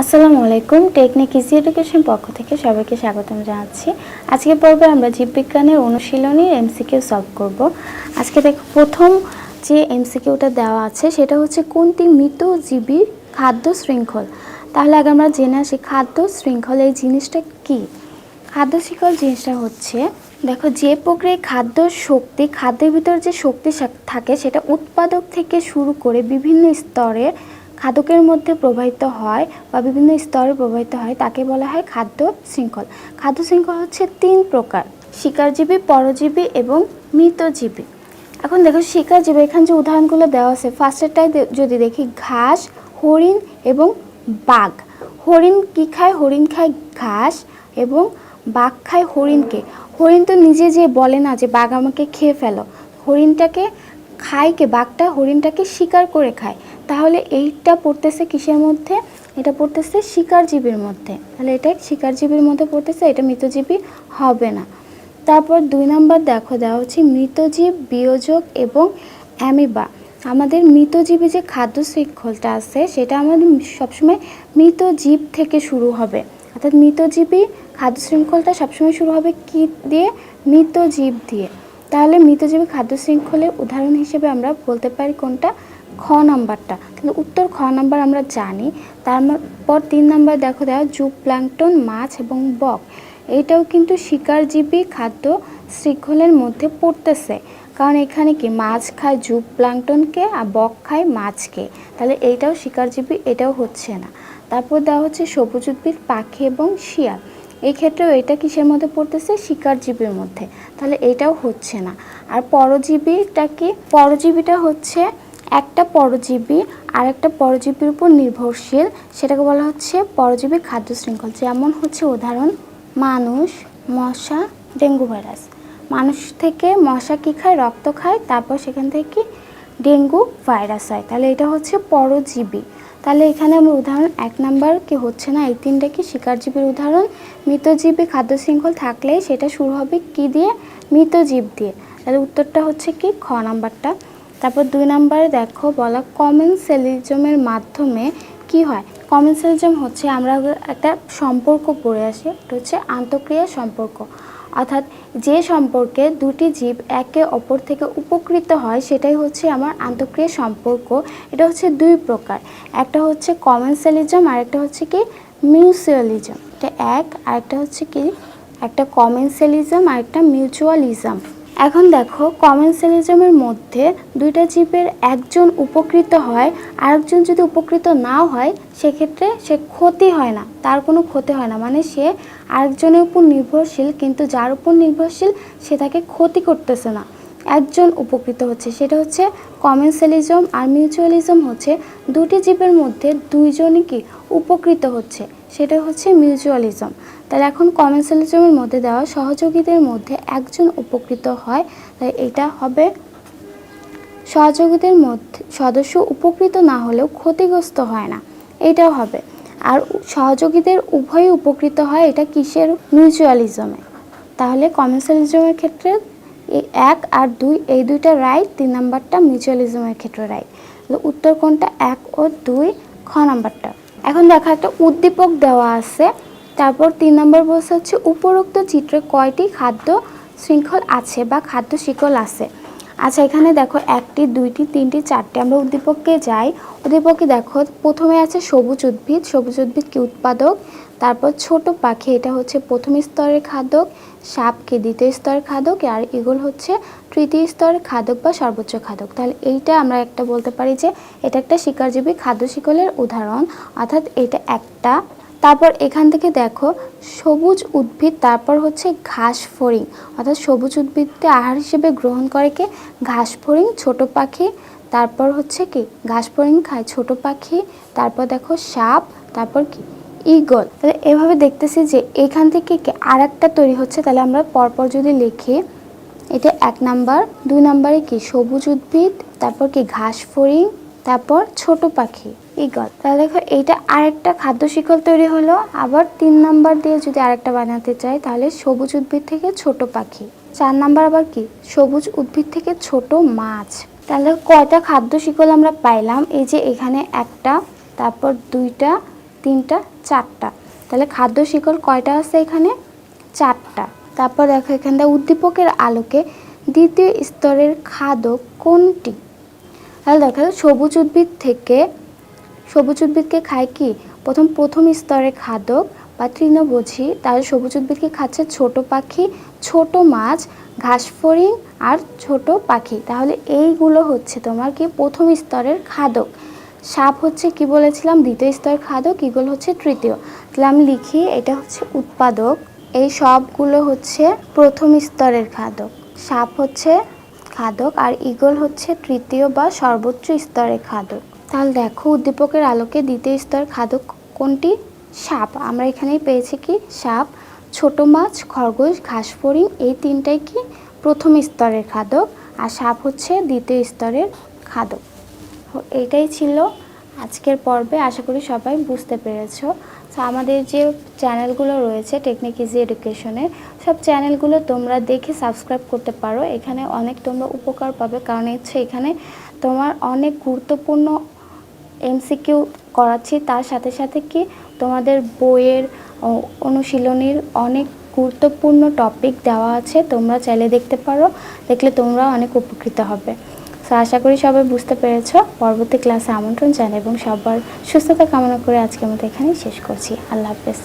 আসসালামু আলাইকুম technique easy education পক্ষ থেকে সবাইকে স্বাগতম জানাচ্ছি। আজকে পর্বে আমরা জীববিজ্ঞানের অনুশীলনীর এমসিকিউ সলভ করব। আজকে দেখো প্রথম যে এমসিকিউটা দেওয়া আছে, সেটা হচ্ছে কোনটি মৃতজীবীর খাদ্য শৃঙ্খল? তাহলে আগে আমরা জেনে আসি, খাদ্য শৃঙ্খল এই জিনিসটা কি? খাদ্য শৃঙ্খল জিনিসটা হচ্ছে, দেখো যে প্রক্রিয়ায় খাদ্য শক্তি, খাদ্যের ভিতর যে শক্তি থাকে, সেটা উৎপাদক থেকে শুরু করে বিভিন্ন স্তরে খাদকের মধ্যে প্রবাহিত হয় বা বিভিন্ন স্তরে প্রবাহিত হয়, তাকে বলা হয় খাদ্য শৃঙ্খল। খাদ্য শৃঙ্খল হচ্ছে তিন প্রকার, শিকারজীবী, পরজীবী এবং মৃতজীবী। এখন দেখো, শিকারজীবী, এখানে যে উদাহরণগুলো দেওয়া আছে ফার্স্টেরটাই যদি দেখি, ঘাস, হরিণ এবং বাঘ। হরিণ কী খায়? হরিণ খায় ঘাস এবং বাঘ খায় হরিণকে। হরিণ তো নিজে যে বলে না যে, বাঘ আমাকে খেয়ে ফেলো। হরিণটাকে খায় কে? বাঘটা হরিণটাকে শিকার করে খায়। তাহলে এইটা পড়তেছে কিসের মধ্যে? এটা পড়তেছে শিকারজীবীর মধ্যে। তাহলে এটা শিকারজীবীর মধ্যে পড়তেছে, এটা মৃতজীবী হবে না। তারপর দুই নাম্বার দেখো, দেওয়া হচ্ছে মৃতজীব, বিয়োজক এবং অ্যামিবা। আমাদের মৃতজীবী যে খাদ্য শৃঙ্খলটা আছে, সেটা আমাদের সবসময় মৃত জীব থেকে শুরু হবে। অর্থাৎ মৃতজীবী খাদ্য শৃঙ্খলটা সবসময় শুরু হবে কি দিয়ে? মৃত জীব দিয়ে। তাহলে মৃতজীবী খাদ্য শৃঙ্খলের উদাহরণ হিসেবে আমরা বলতে পারি কোনটা? খ নাম্বারটা। তাহলে উত্তর খ নাম্বার আমরা জানি, তারপর তিন নাম্বার দেখো দেওয়া জুপ প্লাঙ্কটন মাছ এবং বক। এইটাও কিন্তু শিকারজীবী খাদ্য শৃঙ্খলের মধ্যে পড়তেছে। কারণ এখানে কি, মাছ খায় জুপ প্লাঙ্কটনকে আর বক খায় মাছকে। তাহলে এইটাও শিকারজীবী, এটাও হচ্ছে না। তারপর দেওয়া হচ্ছে সবুজ উদ্ভিদ, পাখি এবং শিয়াল। এই ক্ষেত্রেও এটা কিসের মধ্যে পড়তেছে? শিকারজীবীর মধ্যে। তাহলে এটাও হচ্ছে না। আর পরজীবীটা কি? পরজীবীটা হচ্ছে একটা পরজীবী আর একটা পরজীবীর উপর নির্ভরশীল। সেটাকে বলা হচ্ছে পরজীবী খাদ্য শৃঙ্খল যেমন হচ্ছে উদাহরণ, মানুষ, মশা, ডেঙ্গু ভাইরাস। মানুষ থেকে মশা কী খায়? রক্ত খায়, তারপর সেখান থেকে ডেঙ্গু ভাইরাস হয়। তাহলে এটা হচ্ছে পরজীবী। তাহলে এখানে আমার উদাহরণ এক নাম্বার কি হচ্ছে না? এই তিনটা কি শিকারজীবীর উদাহরণ? মৃতজীবী খাদ্য শৃঙ্খল থাকলেই সেটা শুরু হবে কি দিয়ে? মৃতজীব দিয়ে। তাহলে উত্তরটা হচ্ছে কি? খ নাম্বারটা। তারপর দুই নাম্বারে দেখো বলা কমেন্সেলিজমের মাধ্যমে কি হয়? কমেন্সেলিজম হচ্ছে আমরা একটা সম্পর্ক পড়ে আসি, এটা হচ্ছে আন্তঃক্রিয়া সম্পর্ক। অর্থাৎ যে সম্পর্কে দুটি জীব একে অপর থেকে উপকৃত হয়, সেটাই হচ্ছে আমার আন্তঃক্রিয়া সম্পর্ক। এটা হচ্ছে দুই প্রকার, একটা হচ্ছে কমেন্সেলিজম আর একটা হচ্ছে কি মিউচুয়ালিজম এটা এক, আর একটা হচ্ছে কি, একটা কমেন্সেলিজম আর একটা মিউচুয়ালিজম এখন দেখো কমেন্সেলিজমের মধ্যে দুইটা জীবের একজন উপকৃত হয়, আরেকজন যদি উপকৃত নাও হয়, সেক্ষেত্রে সে ক্ষতি হয় না, তার কোনো ক্ষতি হয় না। মানে সে আরেকজনের উপর নির্ভরশীল, কিন্তু যার উপর নির্ভরশীল সে তাকে ক্ষতি করতেছে না। একজন উপকৃত হচ্ছে, সেটা হচ্ছে কমেন্সেলিজম আর মিউচুয়ালিজম হচ্ছে দুটি জীবের মধ্যে দুইজনই কি উপকৃত হচ্ছে, সেটা হচ্ছে মিউচুয়ালিজম তাহলে এখন কমেন্সেলিজমের মধ্যে দেওয়া সহযোগীদের মধ্যে একজন উপকৃত হয় তাই এটা হবে সহযোগীদের মধ্যে সদস্য উপকৃত না হলেও ক্ষতিগ্রস্ত হয় না, এটাও হবে। আর সহযোগীদের উভয়ই উপকৃত হয় এটা কিসের? মিউচুয়ালিজমে তাহলে কমেন্সিয়ালিজমের ক্ষেত্রে এক আর দুই, এই দুইটা রাইট তিন নাম্বারটা মিউচুয়ালিজমের ক্ষেত্রে রাইট তাহলে উত্তর কোনটা? এক ও দুই, খ নাম্বারটা। এখন দেখা একটা উদ্দীপক দেওয়া আছে। তারপর তিন নম্বর বলছে হচ্ছে উপরোক্ত চিত্রে কয়টি খাদ্য শৃঙ্খল আছে বা খাদ্য শিকল আছে? আচ্ছা এখানে দেখো একটি, দুইটি, তিনটি, চারটি আমরা উদ্দীপককে যাই। উদ্দীপকে দেখো, প্রথমে আছে সবুজ উদ্ভিদ। সবুজ উদ্ভিদ কি উৎপাদক? তারপর ছোট পাখি, এটা হচ্ছে প্রথম স্তরের খাদক। সাপ কি দ্বিতীয় স্তরের খাদক? আর ইগল হচ্ছে তৃতীয় স্তরের খাদক বা সর্বোচ্চ খাদক। তাহলে এইটা আমরা একটা বলতে পারি যে, এটা একটা শিকারজীবী খাদ্য শিকলের উদাহরণ। অর্থাৎ এটা একটা তারপর এখান থেকে দেখো, সবুজ উদ্ভিদ, তারপর হচ্ছে ঘাস ফড়িং। অর্থাৎ সবুজ উদ্ভিদকে আহার হিসেবে গ্রহণ করে কে? ঘাস ফড়িং, ছোট পাখি, তারপর হচ্ছে কি? ঘাস ফড়িং খায় ছোট পাখি, তারপর দেখো সাপ, তারপর কি? ইগল তাহলে এভাবে দেখতেছি যে এখান থেকে কি আর একটা তৈরি হচ্ছে। তাহলে আমরা পরপর যদি লিখি, এটা এক নাম্বার। দুই নাম্বারে কি? সবুজ উদ্ভিদ, তারপর কি? ঘাস ফড়িং তারপর ছোট পাখি ইগল তাহলে দেখো, এইটা আরেকটা খাদ্য শিকল তৈরি হলো। আবার তিন নাম্বার দিয়ে যদি আরেকটা বানাতে চাই, তাহলে সবুজ উদ্ভিদ থেকে ছোট পাখি। চার নাম্বার আবার কি? সবুজ উদ্ভিদ থেকে ছোট মাছ। তাহলে কয়টা খাদ্য শিকল আমরা পাইলাম? এই যে এখানে একটা, তারপর দুইটা, তিনটা, চারটা। তাহলে খাদ্য শিকল কয়টা আছে এখানে? চারটা। তারপর দেখো, এখানটা উদ্দীপকের আলোকে দ্বিতীয় স্তরের খাদক কোনটি? তাহলে দেখো সবুজ উদ্ভিদ থেকে, সবুজ উদ্ভিদকে খায় কি? প্রথম প্রথম স্তরে খাদক বা তৃণভোজী, তাহলে সবুজ উদ্ভিদকে খাচ্ছে ছোট পাখি, ছোট মাছ ঘাস ফড়িং আর ছোট পাখি। তাহলে এইগুলো হচ্ছে তোমার কি? প্রথম স্তরের খাদক। সাপ হচ্ছে কি বলেছিলাম? দ্বিতীয় স্তরের খাদক ইগল হচ্ছে তৃতীয়। তাহলে আমি লিখি, এটা হচ্ছে উৎপাদক। এই সবগুলো হচ্ছে প্রথম স্তরের খাদক। সাপ হচ্ছে খাদক আর ইগল হচ্ছে তৃতীয় বা সর্বোচ্চ স্তরের খাদক। তাহলে দেখো, উদ্দীপকের আলোকে দ্বিতীয় স্তর খাদক কোনটি? সাপ। আমরা এখানেই পেয়েছি কি? সাপ। ছোট মাছ, খরগোশ ঘাস ফড়িং এই তিনটাই কি? প্রথম স্তরের খাদক আর সাপ হচ্ছে দ্বিতীয় স্তরের খাদক। এইটাই ছিল আজকের পর্বে। আশা করি সবাই বুঝতে পেরেছ। আমাদের যে চ্যানেলগুলো রয়েছে টেকনিক ইজি এডুকেশনের সব চ্যানেলগুলো তোমরা দেখে সাবস্ক্রাইব করতে পারো। এখানে অনেক তোমরা উপকার পাবে, কারণ হচ্ছে এখানে তোমার অনেক গুরুত্বপূর্ণ এমসিকিউ করাচ্ছি। তার সাথে সাথে কি তোমাদের বইয়ের অনুশীলনীর অনেক গুরুত্বপূর্ণ টপিক দেওয়া আছে, তোমরা চাইলে দেখতে পারো। দেখলে তোমরা অনেক উপকৃত হবে। তো আশা করি সবাই বুঝতে পেরেছ। পরবর্তী ক্লাসে আমন্ত্রণ জানাই এবং সবার সুস্থতা কামনা করে আজকের মতো এখানেই শেষ করছি। আল্লাহ হাফেজ।